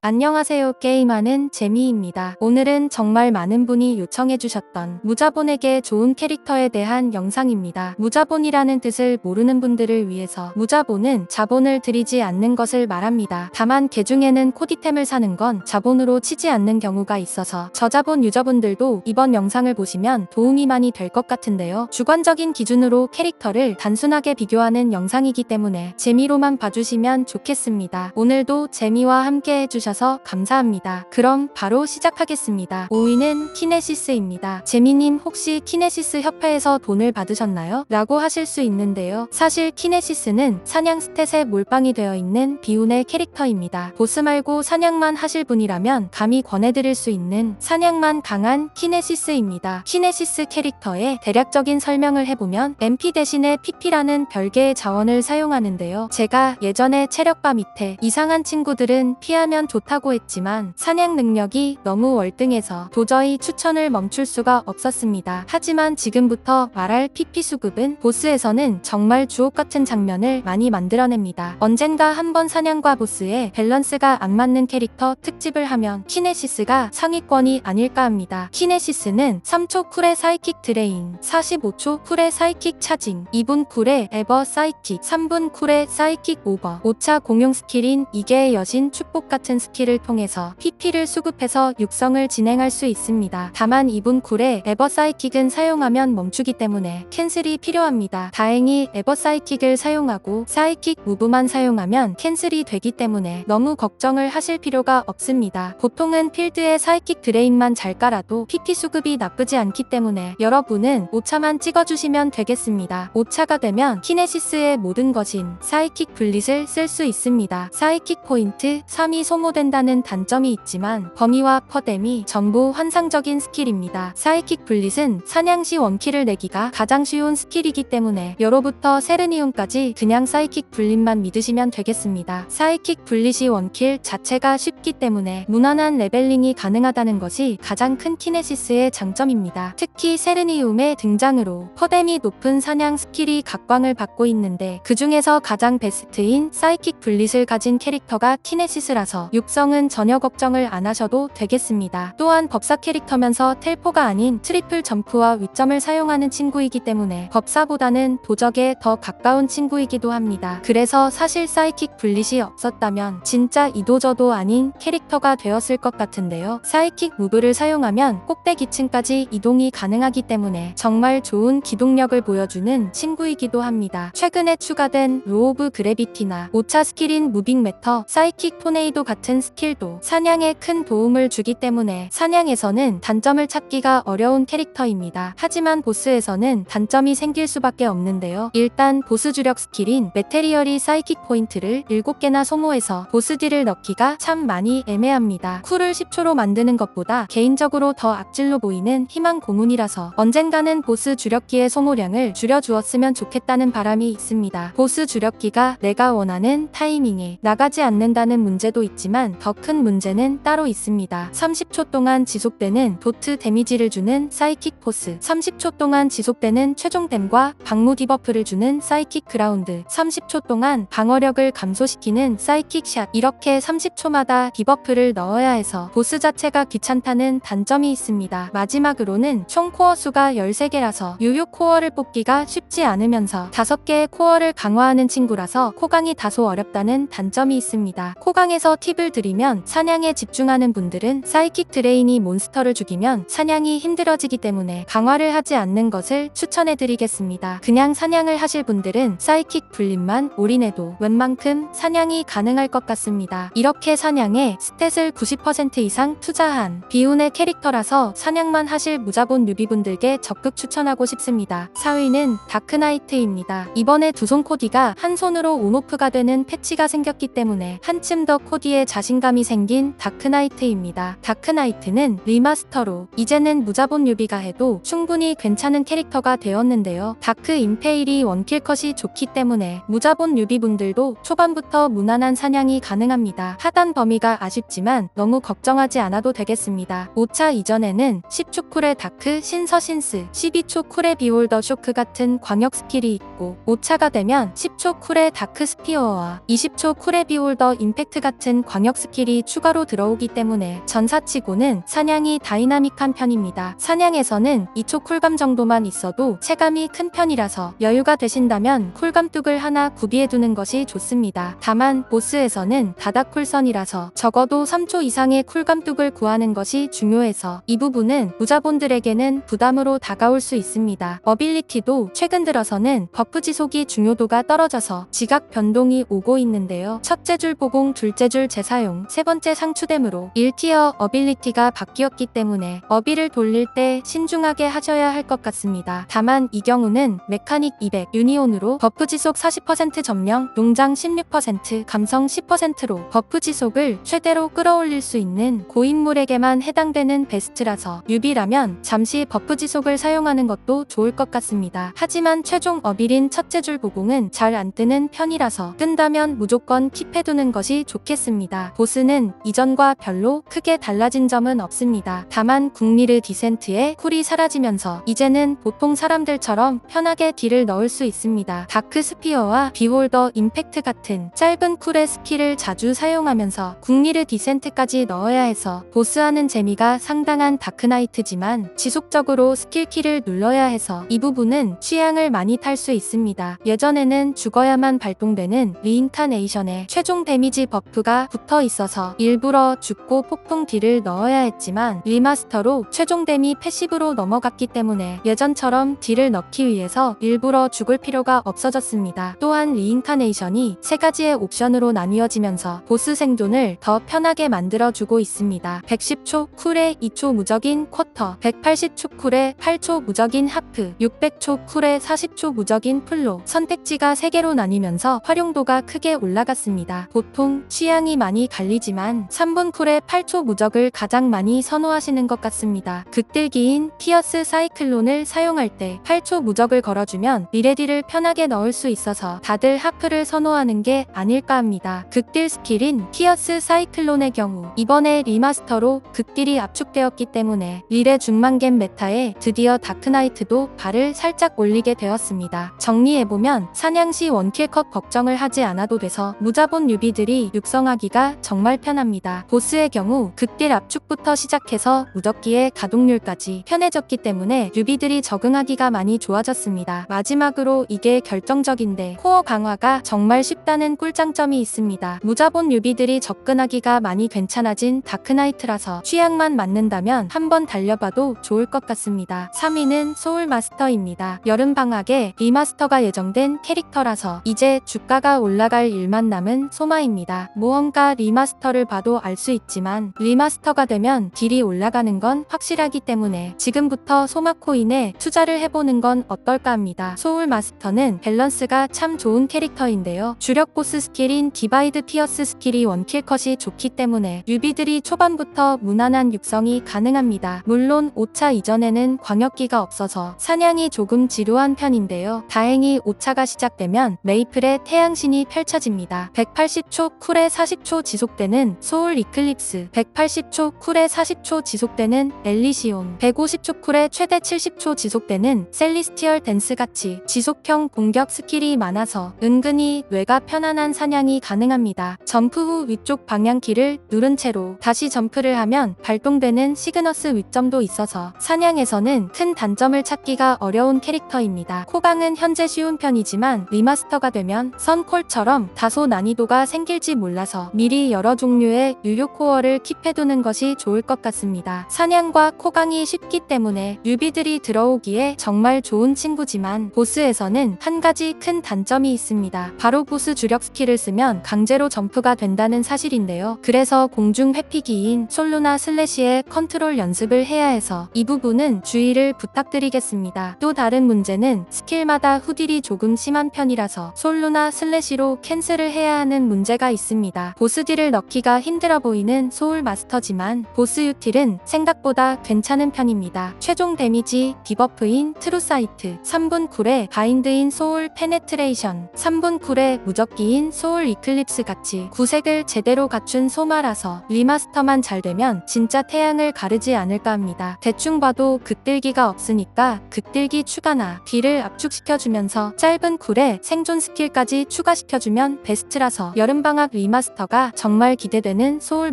안녕하세요 게임하는 재미입니다. 오늘은 정말 많은 분이 요청해주셨던 무자본에게 좋은 캐릭터에 대한 영상입니다. 무자본이라는 뜻을 모르는 분들을 위해서 무자본은 자본을 들이지 않는 것을 말합니다. 다만 개중에는 코디템을 사는 건 자본으로 치지 않는 경우가 있어서 저자본 유저분들도 이번 영상을 보시면 도움이 많이 될 것 같은데요. 주관적인 기준으로 캐릭터를 단순하게 비교하는 영상이기 때문에 재미로만 봐주시면 좋겠습니다. 오늘도 재미와 함께 해주셔서 감사합니다. 그럼 바로 시작하겠습니다. 5위는 키네시스입니다. 재미님 혹시 키네시스 협회에서 돈을 받으셨나요? 라고 하실 수 있는데요. 사실 키네시스는 사냥 스탯에 몰빵이 되어 있는 비운의 캐릭터입니다. 보스 말고 사냥만 하실 분이라면 감히 권해드릴 수 있는 사냥만 강한 키네시스입니다. 키네시스 캐릭터의 대략적인 설명을 해보면 MP 대신에 PP라는 별개의 자원을 사용하는데요. 제가 예전에 체력바 밑에 이상한 친구들은 피하면 좋 다고 했지만 사냥 능력이 너무 월등해서 도저히 추천을 멈출 수가 없었습니다. 하지만 지금부터 말할 PP 수급은 보스에서는 정말 주옥 같은 장면을 많이 만들어냅니다. 언젠가 한번 사냥과 보스의 밸런스가 안 맞는 캐릭터 특집을 하면 키네시스가 상위권이 아닐까 합니다. 키네시스는 3초 쿨의 사이킥 드레인, 45초 쿨의 사이킥 차징, 2분 쿨의 에버 사이킥, 3분 쿨의 사이킥 오버, 5차 공용 스킬인 이계의 여신 축복 같은 스킬을 통해서 PP를 수급해서 육성을 진행할 수 있습니다. 다만 2분 쿨의 에버 사이킥은 사용하면 멈추기 때문에 캔슬이 필요합니다. 다행히 에버 사이킥을 사용하고 사이킥 무브만 사용하면 캔슬이 되기 때문에 너무 걱정을 하실 필요가 없습니다. 보통은 필드에 사이킥 드레인만 잘 깔아도 PP 수급이 나쁘지 않기 때문에 여러분은 5차만 찍어주시면 되겠습니다. 5차가 되면 키네시스의 모든 것인 사이킥 블릿을 쓸 수 있습니다. 사이킥 포인트 3이 소모된 다는 단점이 있지만 범위와 퍼뎀이 전부 환상적인 스킬입니다. 사이킥 블릿은 사냥 시 원킬을 내기가 가장 쉬운 스킬이기 때문에 여로부터 세르니움까지 그냥 사이킥 블릿만 믿으시면 되겠습니다. 사이킥 블릿이 원킬 자체가 쉽기 때문에 무난한 레벨링이 가능하다는 것이 가장 큰 키네시스의 장점입니다. 특히 세르니움의 등장으로 퍼뎀이 높은 사냥 스킬이 각광을 받고 있는데 그 중에서 가장 베스트인 사이킥 블릿을 가진 캐릭터가 키네시스라서 육성은 전혀 걱정을 안 하셔도 되겠습니다. 또한 법사 캐릭터면서 텔포가 아닌 트리플 점프와 위점을 사용하는 친구이기 때문에 법사보다는 도적에 더 가까운 친구이기도 합니다. 그래서 사실 사이킥 블릿이 없었다면 진짜 이도저도 아닌 캐릭터가 되었을 것 같은데요. 사이킥 무브를 사용하면 꼭대기층까지 이동이 가능하기 때문에 정말 좋은 기동력을 보여주는 친구이기도 합니다. 최근에 추가된 로 오브 그래비티나 5차 스킬인 무빙 매터, 사이킥 토네이도 같은 스킬도 사냥에 큰 도움을 주기 때문에 사냥에서는 단점을 찾기가 어려운 캐릭터입니다. 하지만 보스에서는 단점이 생길 수밖에 없는데요. 일단 보스 주력 스킬인 메테리얼이 사이킥 포인트를 7개나 소모해서 보스 딜을 넣기가 참 많이 애매합니다. 쿨을 10초로 만드는 것보다 개인적으로 더 악질로 보이는 희망 고문이라서 언젠가는 보스 주력기의 소모량을 줄여주었으면 좋겠다는 바람이 있습니다. 보스 주력기가 내가 원하는 타이밍에 나가지 않는다는 문제도 있지만 더 큰 문제는 따로 있습니다. 30초 동안 지속되는 도트 데미지를 주는 사이킥 포스 30초 동안 지속되는 최종 댐과 방무 디버프를 주는 사이킥 그라운드 30초 동안 방어력을 감소시키는 사이킥 샷 이렇게 30초마다 디버프를 넣어야 해서 보스 자체가 귀찮다는 단점이 있습니다. 마지막으로는 총 코어 수가 13개라서 유효 코어를 뽑기가 쉽지 않으면서 5개의 코어를 강화하는 친구라서 코강이 다소 어렵다는 단점이 있습니다. 코강에서 팁을 드리면 사냥에 집중하는 분들은 사이킥 드레인이 몬스터를 죽이면 사냥이 힘들어지기 때문에 강화를 하지 않는 것을 추천해드리겠습니다. 그냥 사냥을 하실 분들은 사이킥 불림만 올인해도 웬만큼 사냥이 가능할 것 같습니다. 이렇게 사냥에 스탯을 90% 이상 투자한 비운의 캐릭터라서 사냥만 하실 무자본 뉴비분들께 적극 추천하고 싶습니다. 4위는 다크나이트입니다. 이번에 두 손 코디가 한 손으로 온오프가 되는 패치가 생겼기 때문에 한층 더 코디에 자 신감이 생긴 다크나이트입니다. 다크나이트는 리마스터로 이제는 무자본 뉴비가 해도 충분히 괜찮은 캐릭터가 되었는데요. 다크 임페일이 원킬 컷이 좋기 때문에 무자본 뉴비분들도 초반부터 무난한 사냥이 가능합니다. 하단 범위가 아쉽지만 너무 걱정하지 않아도 되겠습니다. 5차 이전에는 10초 쿨의 다크 신서신스, 12초 쿨의 비홀더 쇼크 같은 광역 스킬이 있고 5차가 되면 10초 쿨의 다크 스피어와 20초 쿨의 비홀더 임팩트 같은 광역 광역 스킬이 추가로 들어오기 때문에 전사치고는 사냥이 다이나믹한 편입니다. 사냥에서는 2초 쿨감 정도만 있어도 체감이 큰 편이라서 여유가 되신다면 쿨감 뚝을 하나 구비해두는 것이 좋습니다. 다만 보스에서는 다닥 쿨선이라서 적어도 3초 이상의 쿨감 뚝을 구하는 것이 중요해서 이 부분은 무자본들에게는 부담으로 다가올 수 있습니다. 어빌리티도 최근 들어서는 버프 지속이 중요도가 떨어져서 지각 변동이 오고 있는데요. 첫째 줄 보공, 둘째 줄 재사 용, 세 번째 상추댐으로 1티어 어빌리티가 바뀌었기 때문에 어비를 돌릴 때 신중하게 하셔야 할 것 같습니다. 다만 이 경우는 메카닉 200, 유니온으로 버프 지속 40% 점령, 농장 16%, 감성 10%로 버프 지속을 최대로 끌어올릴 수 있는 고인물에게만 해당되는 베스트라서 유비라면 잠시 버프 지속을 사용하는 것도 좋을 것 같습니다. 하지만 최종 어빌인 첫째 줄 보공은 잘 안 뜨는 편이라서 뜬다면 무조건 킵해두는 것이 좋겠습니다. 보스는 이전과 별로 크게 달라진 점은 없습니다. 다만 국리르 디센트의 쿨이 사라지면서 이제는 보통 사람들처럼 편하게 딜을 넣을 수 있습니다. 다크 스피어와 비홀더 임팩트 같은 짧은 쿨의 스킬을 자주 사용하면서 국리르 디센트까지 넣어야 해서 보스하는 재미가 상당한 다크나이트지만 지속적으로 스킬키를 눌러야 해서 이 부분은 취향을 많이 탈 수 있습니다. 예전에는 죽어야만 발동되는 리인카네이션에 최종 데미지 버프가 붙어 있어서 일부러 죽고 폭풍 딜을 넣어야 했지만 리마스터로 최종 데미 패시브로 넘어갔기 때문에 예전처럼 딜을 넣기 위해서 일부러 죽을 필요가 없어졌습니다. 또한 리인카네이션이 세 가지의 옵션으로 나뉘어지면서 보스 생존을 더 편하게 만들어주고 있습니다. 110초 쿨에 2초 무적인 쿼터, 180초 쿨에 8초 무적인 하프, 600초 쿨에 40초 무적인 플로 선택지가 3개로 나뉘면서 활용도가 크게 올라갔습니다. 보통 취향이 많이 갈리지만 3분 쿨에 8초 무적을 가장 많이 선호하시는 것 같습니다. 극딜기인 피어스 사이클론을 사용할 때 8초 무적을 걸어주면 리레디를 편하게 넣을 수 있어서 다들 하프를 선호하는 게 아닐까 합니다. 극딜 스킬인 피어스 사이클론의 경우 이번에 리마스터로 극딜이 압축되었기 때문에 리레 중만겜 메타에 드디어 다크나이트도 발을 살짝 올리게 되었습니다. 정리해보면 사냥 시 원킬컷 걱정을 하지 않아도 돼서 무자본 유비들이 육성하기가 정말 편합니다. 보스의 경우 극딜 압축부터 시작해서 무적기의 가동률까지 편해졌기 때문에 유비들이 적응하기가 많이 좋아졌습니다. 마지막으로 이게 결정적인데 코어 강화가 정말 쉽다는 꿀장점이 있습니다. 무자본 유비들이 접근하기가 많이 괜찮아진 다크나이트라서 취향만 맞는다면 한번 달려봐도 좋을 것 같습니다. 3위는 소울마스터입니다. 여름방학에 리마스터가 예정된 캐릭터라서 이제 주가가 올라갈 일만 남은 소마입니다. 무언가 리 마스터를 봐도 알 수 있지만 리마스터가 되면 딜이 올라가는 건 확실하기 때문에 지금부터 소마 코인에 투자를 해보는 건 어떨까 합니다. 소울 마스터는 밸런스가 참 좋은 캐릭터인데요. 주력 보스 스킬인 디바이드 피어스 스킬이 원킬컷이 좋기 때문에 유비들이 초반부터 무난한 육성이 가능합니다. 물론 5차 이전에는 광역기가 없어서 사냥이 조금 지루한 편인데요. 다행히 5차가 시작되면 메이플의 태양신이 펼쳐집니다. 180초 쿨에 40초 지속되는 소울 이클립스, 180초 쿨에 40초 지속되는 엘리시온, 150초 쿨에 최대 70초 지속되는 셀리스티얼 댄스 같이 지속형 공격 스킬이 많아서 은근히 뇌가 편안한 사냥이 가능합니다. 점프 후 위쪽 방향키를 누른 채로 다시 점프를 하면 발동되는 시그너스 위점도 있어서 사냥에서는 큰 단점을 찾기가 어려운 캐릭터입니다. 코강은 현재 쉬운 편이지만 리마스터가 되면 선콜처럼 다소 난이도가 생길지 몰라서 미리 여러 종류의 유효 코어를 킵해두는 것이 좋을 것 같습니다. 사냥과 코강이 쉽기 때문에 유비들이 들어오기에 정말 좋은 친구지만 보스에서는 한 가지 큰 단점이 있습니다. 바로 보스 주력 스킬을 쓰면 강제로 점프가 된다는 사실인데요. 그래서 공중 회피기인 솔루나 슬래시의 컨트롤 연습을 해야 해서 이 부분은 주의를 부탁드리겠습니다. 또 다른 문제는 스킬마다 후딜이 조금 심한 편이라서 솔루나 슬래시로 캔슬을 해야 하는 문제가 있습니다. 보스 딜을 넣기가 힘들어 보이는 소울 마스터지만 보스 유틸은 생각보다 괜찮은 편입니다. 최종 데미지 디버프인 트루사이트 3분 쿨에 바인드인 소울 페네트레이션 3분 쿨에 무적기인 소울 이클립스 같이 구색을 제대로 갖춘 소마라서 리마스터만 잘 되면 진짜 태양을 가르지 않을까 합니다. 대충 봐도 극딜기가 없으니까 극딜기 추가나 딜을 압축시켜주면서 짧은 쿨에 생존 스킬까지 추가시켜주면 베스트라서 여름방학 리마스터가 정말 기대되는 소울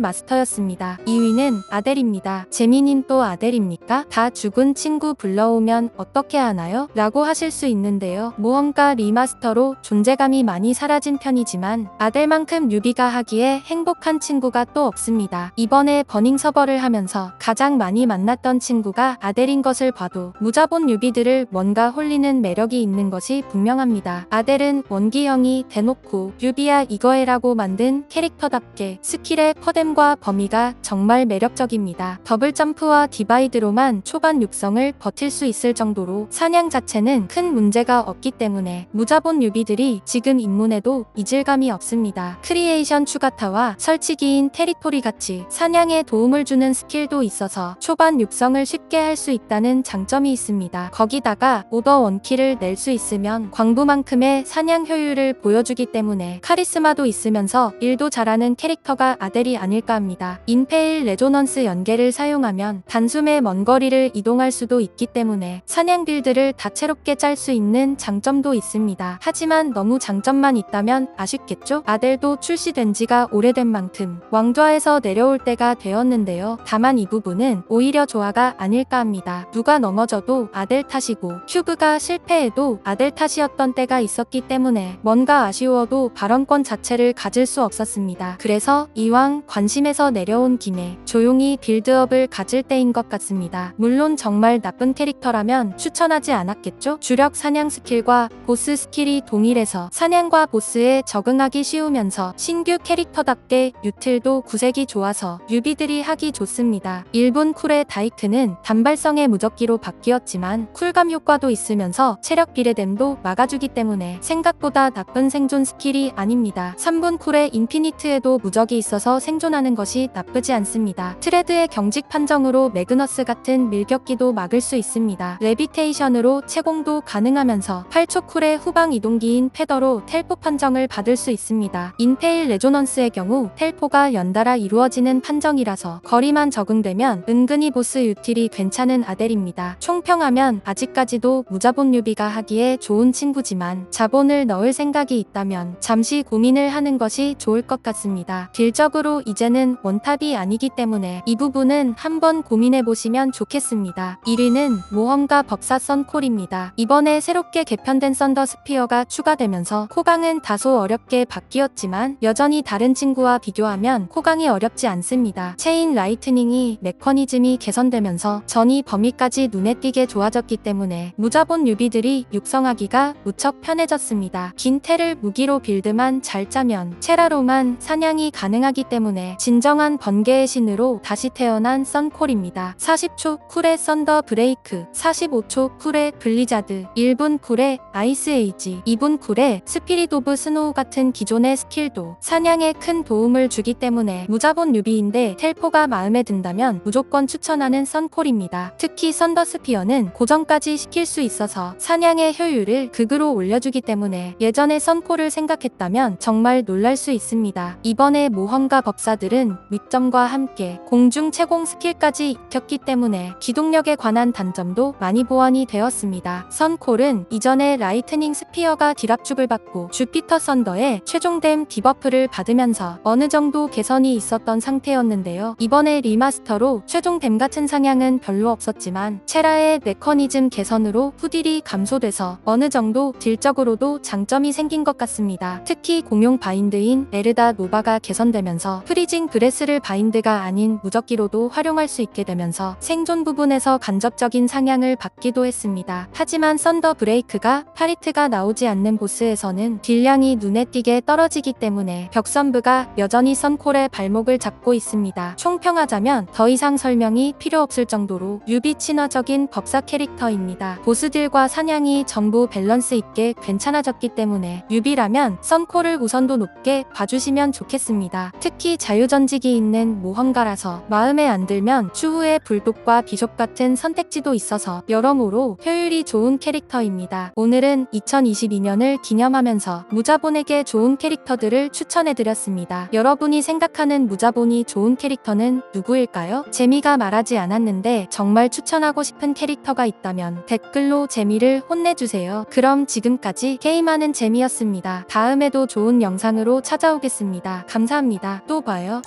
마스터였습니다. 2위는 아델입니다. 재민님 또 아델입니까? 다 죽은 친구 불러오면 어떻게 하나요? 라고 하실 수 있는데요. 모험가 리마스터로 존재감이 많이 사라진 편이지만 아델만큼 뉴비가 하기에 행복한 친구가 또 없습니다. 이번에 버닝 서버를 하면서 가장 많이 만났던 친구가 아델인 것을 봐도 무자본 뉴비들을 뭔가 홀리는 매력이 있는 것이 분명합니다. 아델은 원기형이 대놓고 뉴비야 이거 해라고 만든 캐릭터 답게 스킬의 퍼뎀과 범위가 정말 매력적입니다. 더블 점프와 디바이드로만 초반 육성을 버틸 수 있을 정도로 사냥 자체는 큰 문제가 없기 때문에 무자본 뉴비들이 지금 입문해도 이질감이 없습니다. 크리에이션 추가타와 설치기인 테리토리 같이 사냥에 도움을 주는 스킬도 있어서 초반 육성을 쉽게 할 수 있다는 장점이 있습니다. 거기다가 오더 원키를 낼 수 있으면 광부만큼의 사냥 효율을 보여주기 때문에 카리스마도 있으면서 일도 잘하는 캐릭터가 아델이 아닐까 합니다. 인페일 레조넌스 연계를 사용하면 단숨에 먼 거리를 이동할 수도 있기 때문에 사냥 빌드를 다채롭게 짤 수 있는 장점도 있습니다. 하지만 너무 장점만 있다면 아쉽겠죠? 아델도 출시된 지가 오래된 만큼 왕좌에서 내려올 때가 되었는데요. 다만 이 부분은 오히려 조화가 아닐까 합니다. 누가 넘어져도 아델 탓이고 큐브가 실패해도 아델 탓이었던 때가 있었기 때문에 뭔가 아쉬워도 발언권 자체를 가질 수 없었습니다. 그래서 이왕 관심에서 내려온 김에 조용히 빌드업을 가질 때인 것 같습니다. 물론 정말 나쁜 캐릭터라면 추천하지 않았겠죠? 주력 사냥 스킬과 보스 스킬이 동일해서 사냥과 보스에 적응하기 쉬우면서 신규 캐릭터답게 유틸도 구색이 좋아서 유비들이 하기 좋습니다. 1분 쿨의 다이크는 단발성의 무적기로 바뀌었지만 쿨감 효과도 있으면서 체력 비례됨도 막아주기 때문에 생각보다 나쁜 생존 스킬이 아닙니다. 3분 쿨의 인피니트에도 무적이 있어서 생존하는 것이 나쁘지 않습니다. 트레드의 경직 판정으로 매그너스 같은 밀격기도 막을 수 있습니다. 레비테이션으로 채공도 가능하면서 8초 쿨의 후방 이동기인 패더로 텔포 판정을 받을 수 있습니다. 인페일 레조넌스의 경우 텔포가 연달아 이루어지는 판정이라서 거리만 적응되면 은근히 보스 유틸이 괜찮은 아델입니다. 총평하면 아직까지도 무자본 뉴비가 하기에 좋은 친구지만 자본을 넣을 생각이 있다면 잠시 고민을 하는 것이 좋을 것 같습니다. 딜적으로 이제는 원탑이 아니기 때문에 이 부분은 한번 고민해 보시면 좋겠습니다. 1위는 모험가 법사 썬콜입니다. 이번에 새롭게 개편된 썬더 스피어가 추가되면서 코강은 다소 어렵게 바뀌었지만 여전히 다른 친구와 비교하면 코강이 어렵지 않습니다. 체인 라이트닝이 메커니즘이 개선되면서 전이 범위까지 눈에 띄게 좋아졌기 때문에 무자본 유비들이 육성하기가 무척 편해졌습니다. 긴 테를 무기로 빌드만 잘 짜면 체라로만 사냥이 가능하기 때문에 진정한 번개의 신으로 다시 태어난 썬콜입니다. 40초 쿨의 썬더 브레이크, 45초 쿨의 블리자드, 1분 쿨의 아이스 에이지, 2분 쿨의 스피릿 오브 스노우 같은 기존의 스킬도 사냥에 큰 도움을 주기 때문에 무자본 유비인데 텔포가 마음에 든다면 무조건 추천하는 썬콜입니다. 특히 썬더스피어는 고정까지 시킬 수 있어서 사냥의 효율을 극으로 올려주기 때문에 예전에 썬콜을 생각했다면 정말 놀랄 수 있습니다. 이번에 모험가 법사들은 윗점과 함께 공중 채공 스킬까지 익혔기 때문에 기동력에 관한 단점도 많이 보완이 되었습니다. 선콜은 이전에 라이트닝 스피어가 딜압축을 받고 주피터 썬더의 최종댐 디버프를 받으면서 어느 정도 개선이 있었던 상태였는데요. 이번에 리마스터로 최종댐 같은 상향은 별로 없었지만 체라의 메커니즘 개선으로 후딜이 감소돼서 어느 정도 딜적으로도 장점이 생긴 것 같습니다. 특히 공용 바인드인 에르다 노바 가 개선되면서 프리징 브레스를 바인드가 아닌 무적기로도 활용할 수 있게 되면서 생존 부분에서 간접적인 상향을 받기도 했습니다. 하지만 썬더 브레이크가 파리트가 나오지 않는 보스에서는 딜량이 눈에 띄게 떨어지기 때문에 벽선부가 여전히 선콜의 발목을 잡고 있습니다. 총평하자면 더 이상 설명이 필요 없을 정도로 유비 친화적인 법사 캐릭터입니다. 보스들과 사냥이 전부 밸런스 있게 괜찮아졌기 때문에 유비라면 썬콜을 우선도 높게 봐주시면 좋겠습니다. 특히 자유전직이 있는 모험가라서 마음에 안 들면 추후에 불독과 비숍 같은 선택지도 있어서 여러모로 효율이 좋은 캐릭터입니다. 오늘은 2022년을 기념하면서 무자본에게 좋은 캐릭터들을 추천해드렸습니다. 여러분이 생각하는 무자본이 좋은 캐릭터는 누구일까요? 재미가 말하지 않았는데 정말 추천하고 싶은 캐릭터가 있다면 댓글로 재미를 혼내주세요. 그럼 지금까지 게임하는 재미였습니다. 다음에도 좋은 영상으로 찾아오겠습니다. 감사합니다. 또 봐요.